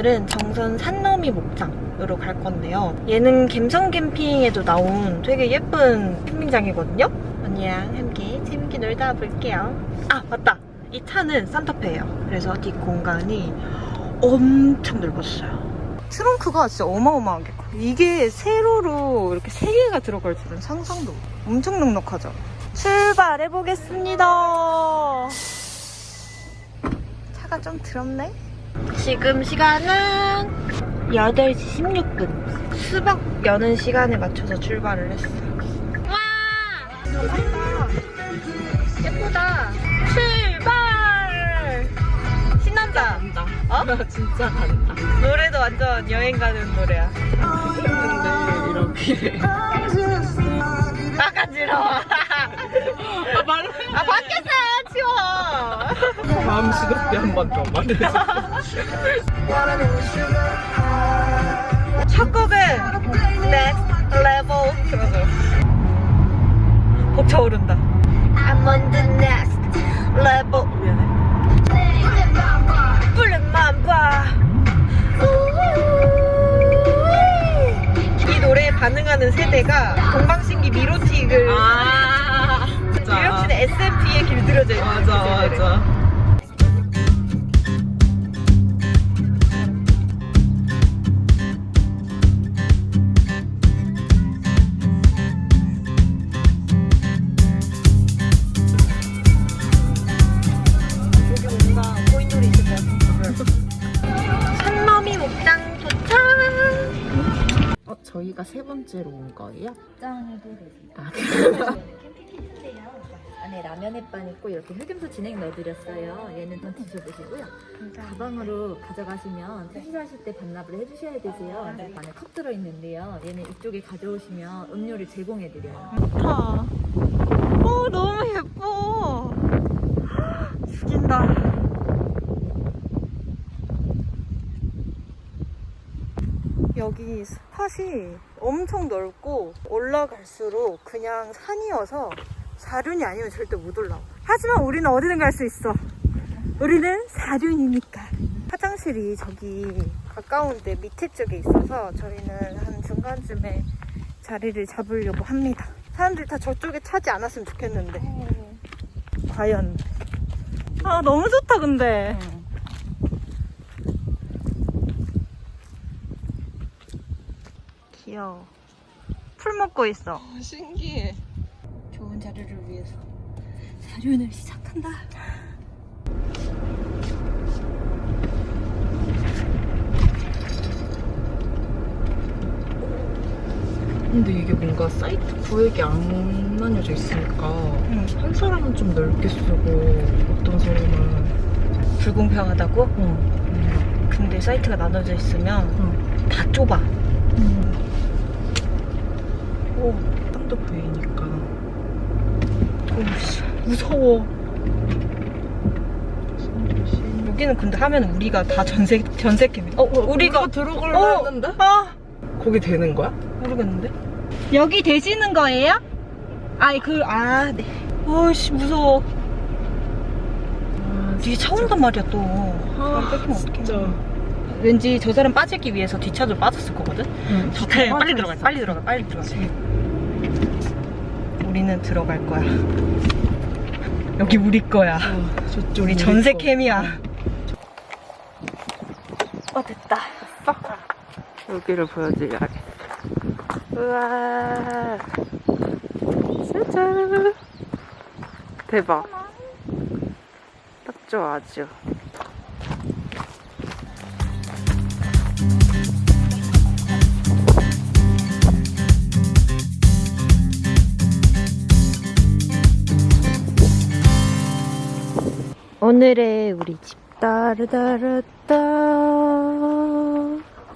오늘은 정선 산너미 목장으로 갈 건데요. 얘는 갬성 캠핑에도 나온 되게 예쁜 캠핑장이거든요. 언니랑 함께 재밌게 놀다 볼게요. 아 맞다. 이 차는 산타페예요. 그래서 뒷 공간이 엄청 넓었어요. 트렁크가 진짜 어마어마하게 커. 이게 세로로 이렇게 세 개가 들어갈 줄은 상상도 못. 엄청 넉넉하죠. 출발해 보겠습니다. 차가 좀 더럽네. 지금 시간은 8시 16분. 수박 여는 시간에 맞춰서 출발을 했어요. 와! 예쁘다. 출발! 신난다. 어? 나 진짜 간다. 노래도 완전 여행 가는 노래야. 근데 이렇게. 아, 간지러워. 아, 말을 아, 밖에서 치워. 다음 시간에 한번 더 말해줘. 첫 곡은 Next Level 들어줘. 벅차오른다. I'm on the next level. 봐. 이 노래에 반응하는 세대가 동방신기 미로틱을 아, 진짜. 유력신의 SMP에 길들여져 있는 맞아. 맞아. 번째로 온 거예요? 짠해도 되세요. 아, 캠핑 키트인데요. 안에 라면 햇반 있고 이렇게 흑염소 진행 넣어드렸어요. 얘는 좀 드셔보시고요. 가방으로 가져가시면 퇴실하실 때 반납을 해주셔야 되세요. 안에 컵 들어있는데요. 얘는 이쪽에 가져오시면 음료를 제공해드려요. 좋다. 어, 너무 예뻐. 죽인다. 여기 스팟이 엄청 넓고 올라갈수록 그냥 산이어서 사륜이 아니면 절대 못 올라와. 하지만 우리는 어디든 갈 수 있어. 우리는 사륜이니까. 화장실이 저기 가까운데 밑에 쪽에 있어서 저희는 한 중간쯤에 자리를 잡으려고 합니다. 사람들이 다 저쪽에 차지 않았으면 좋겠는데. 과연. 아, 너무 좋다, 근데. 귀여워. 풀 먹고 있어. 신기해. 좋은 자료를 위해서 사륜을 시작한다. 근데 이게 뭔가 사이트 구획이 안 나뉘어져 있으니까 응. 한 사람은 좀 넓게 쓰고 어떤 사람은 불공평하다고? 응. 근데 사이트가 나눠져 있으면 응. 다 좁아. 오, 한도 보이니까. 오씨, 무서워. 여기는 근데 하면 우리가 다 전세 전세 캠이. 어, 우리가 들어갈라 어, 했는데? 아, 거기 되는 거야? 모르겠는데. 여기 되시는 거예요? 아니 그 아, 네. 오씨 무서워. 뒤에 차 온단 말이야 또. 아, 뺏기면 어떡해. 왠지 저 사람 빠지기 위해서 뒷차도 빠졌을 거거든. 응. 빨리, 빨리 들어가, 빨리 들어가, 빨리 들어가. 우리는 들어갈 거야. 여기 우리 거야. 어, 저쪽 우리 전세 캠이야. 어 됐다. 여기를 보여드려야겠어. 우와. 짜잔. 대박. 딱 좋아, 아주. 오늘의 우리 집 따르다르따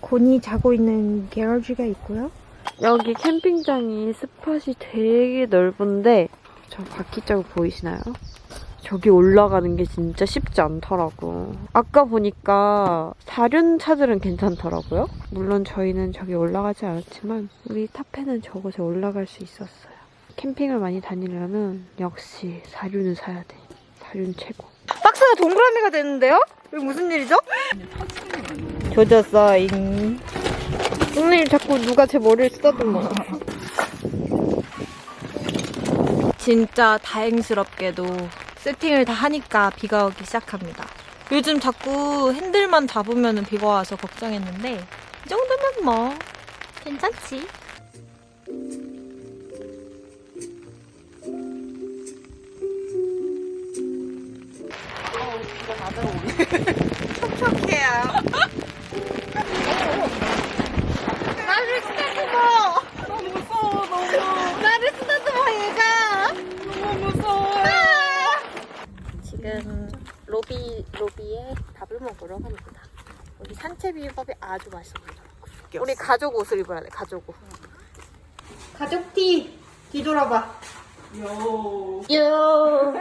곤이 자고 있는 게러지가 있고요. 여기 캠핑장이 스팟이 되게 넓은데 저 바퀴 자국 보이시나요? 저기 올라가는 게 진짜 쉽지 않더라고. 아까 보니까 사륜차들은 괜찮더라고요. 물론 저희는 저기 올라가지 않았지만 우리 타페는 저곳에 올라갈 수 있었어요. 캠핑을 많이 다니려면 역시 사륜을 사야 돼. 사륜 최고. 박스가 동그라미가 되는데요? 이게 무슨 일이죠? 조졌어잉. 선생님 자꾸 누가 제 머리를 쓰다듬어. 진짜 다행스럽게도 세팅을 다 하니까 비가 오기 시작합니다. 요즘 자꾸 핸들만 잡으면 비가 와서 걱정했는데 이 정도면 뭐 괜찮지. 촉촉해요. 나를 쓰다듬어. 너무 무서워 너무. 나를 쓰다듬어 얘가. 너무 무서워. 지금 로비 로비에 밥을 먹으러 갑니다. 우리 산채 비빔밥이 아주 맛있어 보이더라고. 우리 가족 옷을 입어야 돼. 가족 옷. 가족 티 뒤돌아봐. 요. 요.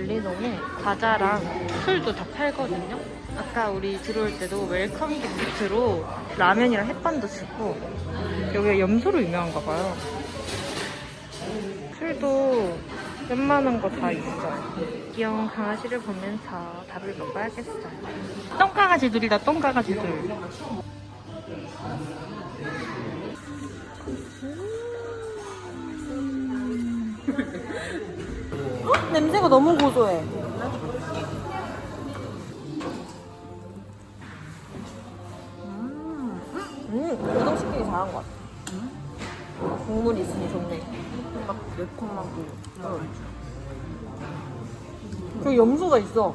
관리동에 과자랑 술도 다 팔거든요. 아까 우리 들어올 때도 웰컴 기프트로 라면이랑 햇반도 주고 여기가 염소로 유명한가 봐요. 술도 웬만한 거 다 있어요. 귀여운 강아지를 보면서 밥을 먹어야겠어요. 똥강아지들이다, 똥강아지들. 냄새가 너무 고소해. 음, 우동시키기 잘한 것 같아. 국물이 있으니 좋네. 막 매콤하고. 그 염소가 있어.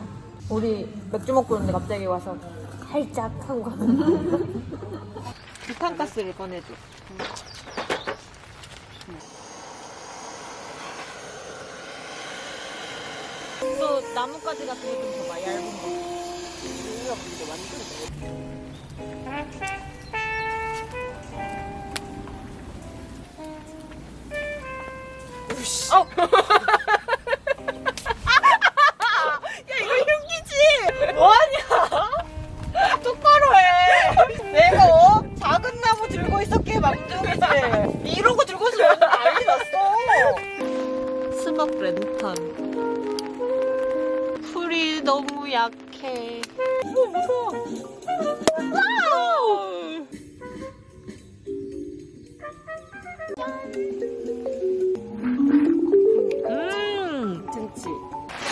우리 맥주 먹고 있는데 갑자기 와서 살짝 하고 가는. 부탄가스를 꺼내줘. 또 나뭇가지 같은 거 좀 줘봐, 얇은 거. 우리가 근데 완전 똑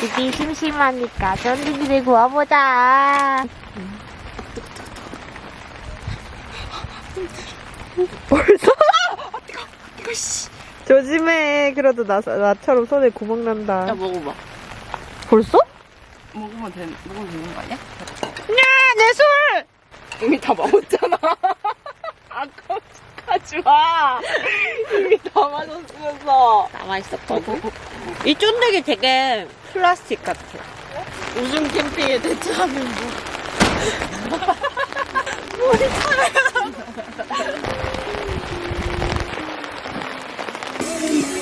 집이 심심하니까 쫀디기를 구워보자. 조심해. 그래도 나, 나처럼 손에 구멍 난다. 야, 먹어봐. 벌써? 먹으면 되, 먹으면 되는 거 아니야? 내 술! 이미 다 먹었잖아. 아까 하지 마. 이미 다 마셨으면서. 남아있었거든. 이 쫀득이 되게 플라스틱 같아. 우중 캠핑에 대체하는 뭐.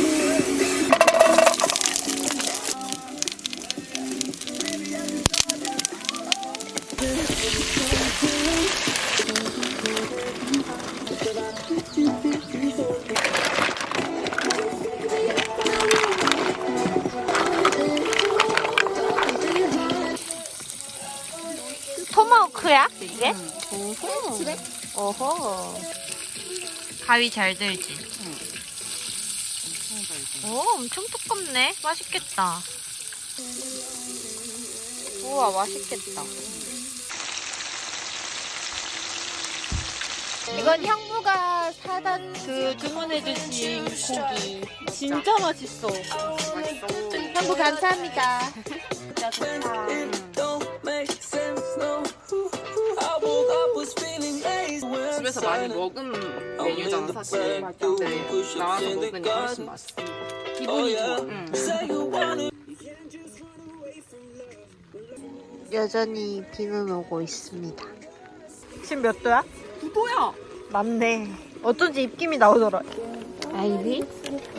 토마호크야? 이게? 어허. 어허. 가위 잘 들지? 오, 엄청 두껍네. 맛있겠다. 우와, 맛있겠다. 이건 형부가 사다 그 주문해주신 고기. 진짜 맛있어. 형부 감사합니다. 진짜 좋다. 집에서 많이 먹은 메뉴잖아, 사실. 근데 나와서 먹으니까 훨씬 맛있어. 기분이 좋아. 응. 여전히 비는 오고 있습니다. 지금 몇 도야? 9도야. 맞네. 어쩐지 입김이 나오더라. 아이비,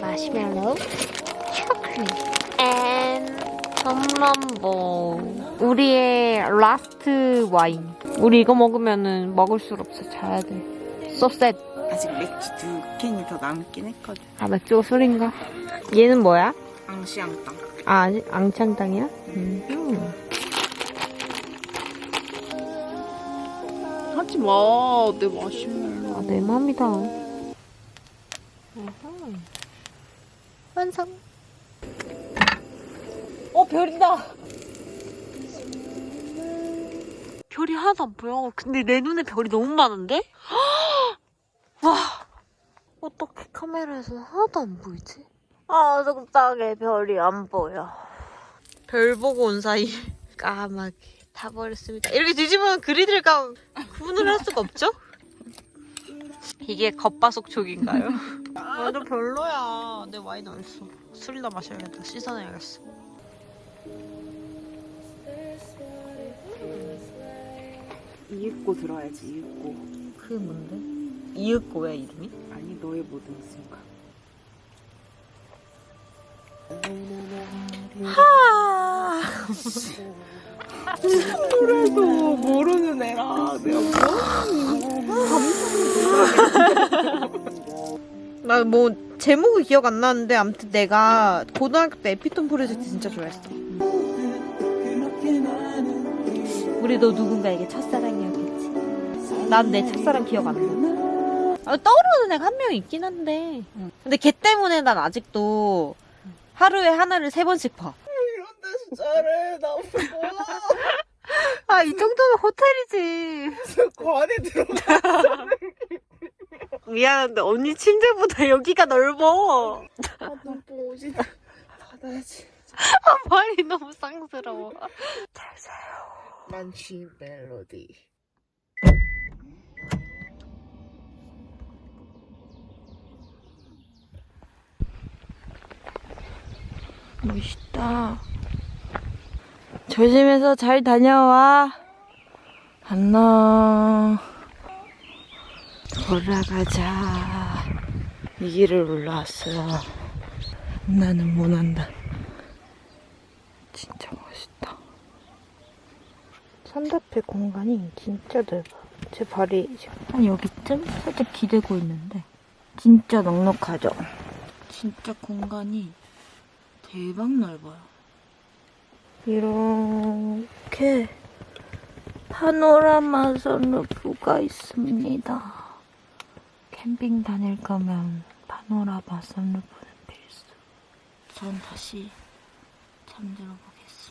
마시멜로우, 초콜릿, 앤 홈런볼. 우리의 라스트 와인. 우리 이거 먹으면은 먹을 수 없어. 자야 돼. 소셋. 아직 맥주 두 캔이 더 남긴 했거든. 아, 맥주가 술인가? 얘는 뭐야? 앙시앙땅. 아, 아니, 앙창땅이야? 음. 하지 마. 내 마시멜로. 아, 내 맘이다. 완성. 어 별이다. 별이 하나도 안 보여. 근데 내 눈에 별이 너무 많은데? 와. 어떻게 카메라에서 하나도 안 보이지? 아, 속상해. 별이 안 보여. 별 보고 온 사이 까맣게 타버렸습니다. 이렇게 뒤집으면 그리들과 구분을 할 수가 없죠? 이게 겉바속촉인가요? 나도 별로야. 내 와인 어딨어? 술이나 마셔야겠다. 씻어내야겠어. 이윽고 들어야지, 이윽고. 그게 뭔데? 이윽고야 이름이? 아니, 너의 모든 순간. 그래도 모르는 애라 내가 나뭐 제목이 기억 안 나는데 아무튼 내가 고등학교 때 에피톤 프로젝트 진짜 좋아했어. 우리도 누군가에게 첫사랑이었겠지. 난 내 첫사랑 기억 안 나. 아, 떠오르는 애가 한 명 있긴 한데. 근데 걔 때문에 난 아직도 하루에 하나를 세 번씩 봐. 이런데 잘해 나 뭐야 아, 이 정도면 호텔이지. 관에 들어가 미안한데 언니 침대보다 여기가 넓어. 눈 옷이 닫아야지 아, 말이 너무 쌍스러워. 만취 멜로디 멋있다. 조심해서 잘 다녀와. 안녕. 돌아가자. 이 길을 올라왔어. 나는 못 한다. 진짜 멋있다. 산다페 공간이 진짜 넓어. 제 발이 지금 한 여기쯤 살짝 기대고 있는데 진짜 넉넉하죠. 진짜 공간이 대박 넓어요. 이렇게 파노라마 선 루프가 있습니다. 캠핑 다닐 거면 파노라마 선루프는 필수. 전 다시 잠들어 보겠습니다.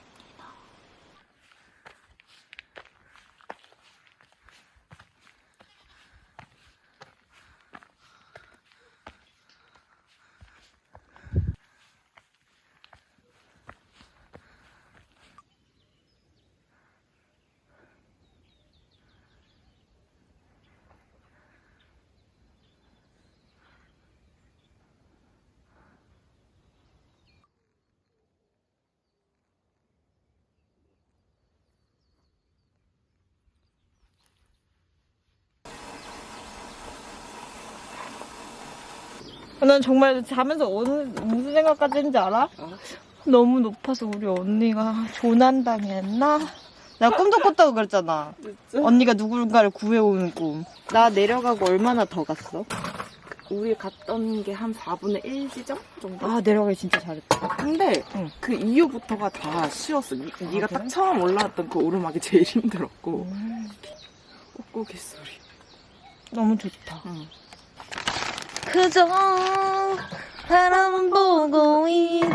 난 정말 자면서 어느, 무슨 생각까지 했는지 알아? 너무 높아서 우리 언니가 조난당했나? 나 꿈도 꿨다고 그랬잖아. 언니가 누군가를 구해오는 꿈. 나 내려가고 얼마나 더 갔어? 우리 갔던 게 한 4분의 1 지점 정도? 아, 내려가기 진짜 잘했다. 근데 응. 그 이후부터가 다 쉬웠어. 니, 네가 그래? 딱 처음 올라왔던 그 오르막이 제일 힘들었고 꾹꾹이 소리. 너무 좋다. 응. 그저 바람 보고 있지.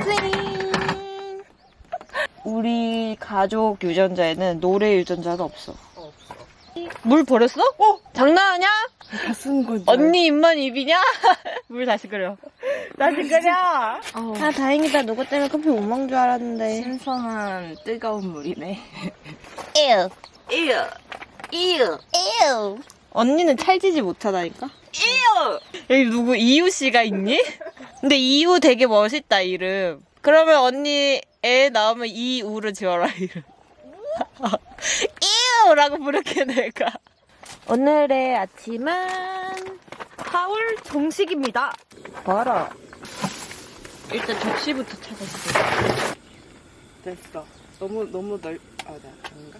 우리 가족 유전자에는 노래 유전자가 없어. 물 버렸어? 어? 장난하냐? 다쓴 거지. 언니 입만 입이냐? 물 다시 끓여. 다시 끓여. 아 다행이다. 누구 때문에 커피 못 먹는 줄 알았는데. 신선한 뜨거운 물이네. 에휴. 이유. 이유. 에휴. 언니는 찰지지 못하다니까? 이유! 여기 누구 이유 씨가 있니? 근데 이유 되게 멋있다, 이름. 그러면 언니 애 나오면 이우를 지어라, 이름. 이유라고 부를게, 내가. 오늘의 아침은 하울 정식입니다. 봐라. 일단 접시부터 찾아주세요. 됐어. 너무 너무 넓. 아, 나 그런가?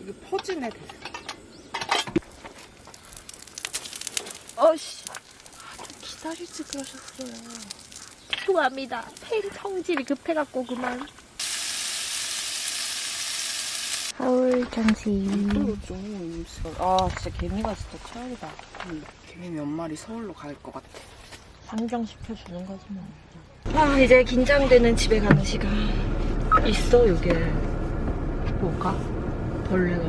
이게 퍼지네 됐어. 어씨. 기다리지 그러셨어요. 죄송합니다. 펜 성질이 급해갖고 그만. 하울 장식. 이거 좀 있어. 아 진짜 개미가 진짜 최악이다. 응. 개미 몇 마리 서울로 갈 것 같아. 상정시켜 주는 거지 뭐. 아 이제 긴장되는 집에 가는 시간 있어 요게 뭐가? 벌레가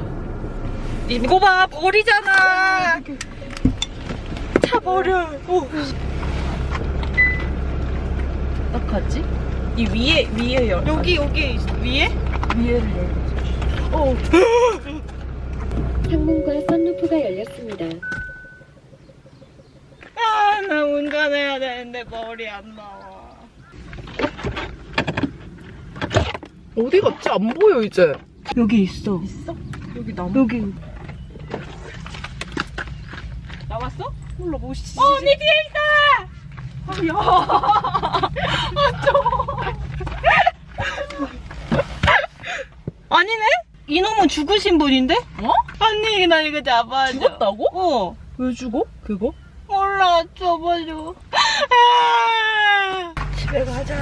이거 봐 버리잖아 차 버려 오. 어떡하지? 이 위에 위에 열 여기 여기 위에 위에를 열고. 창문과 썬루프가 열렸습니다. 아 나 운전해야 되는데 머리 안 나와 어디 갔지? 안 보여 이제. 여기 있어 여기 나무. 여기 나왔어? 씨. 어, 언니 뒤에 있다 아니네 이놈은 죽으신 분인데 어? 언니 나 이거 잡아줘 죽었다고? 어 왜 죽어? 그거? 몰라 잡아줘 아, 집에 가자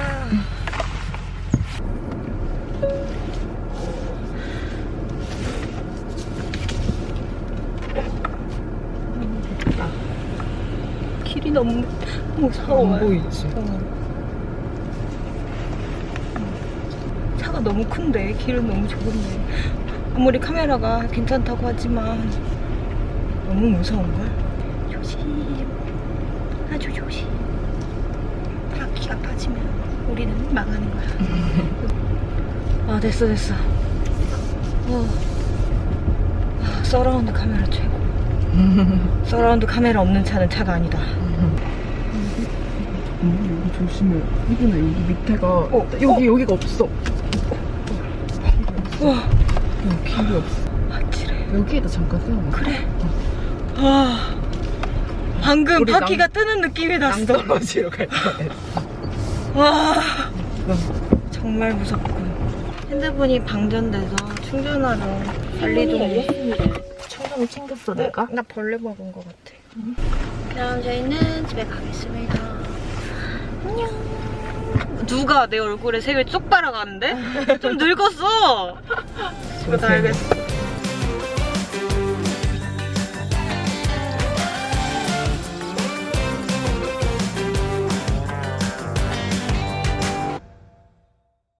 길이 너무 무서워 안 보이지. 차가 너무 큰데 길은 너무 좁은데. 아무리 카메라가 괜찮다고 하지만 너무 무서운걸? 조심. 아주 조심. 바퀴가 빠지면 우리는 망하는 거야. 아 됐어 됐어. 어. 아, 서라운드 카메라 최고. 서라운드 카메라 없는 차는 차가 아니다 조심해. 이분은 여기 밑에가 여기 여기가 없어. 우와. 여기 길이 없어. 아찔해. 여기에다 잠깐 세워놔. 그래. 아. 방금 바퀴가 뜨는 느낌이 났어. 낭떠러지로 갈 뻔했어. 와 정말 무섭군. 핸드폰이 방전돼서 충전하러 관리도 청정을 챙겼어 내가? 나 벌레 먹은 것 같아. 그럼 저희는 집에 가겠습니다 누가 내 얼굴에 색을 쏙 빨아가는데? 좀 늙었어 집에 가야겠어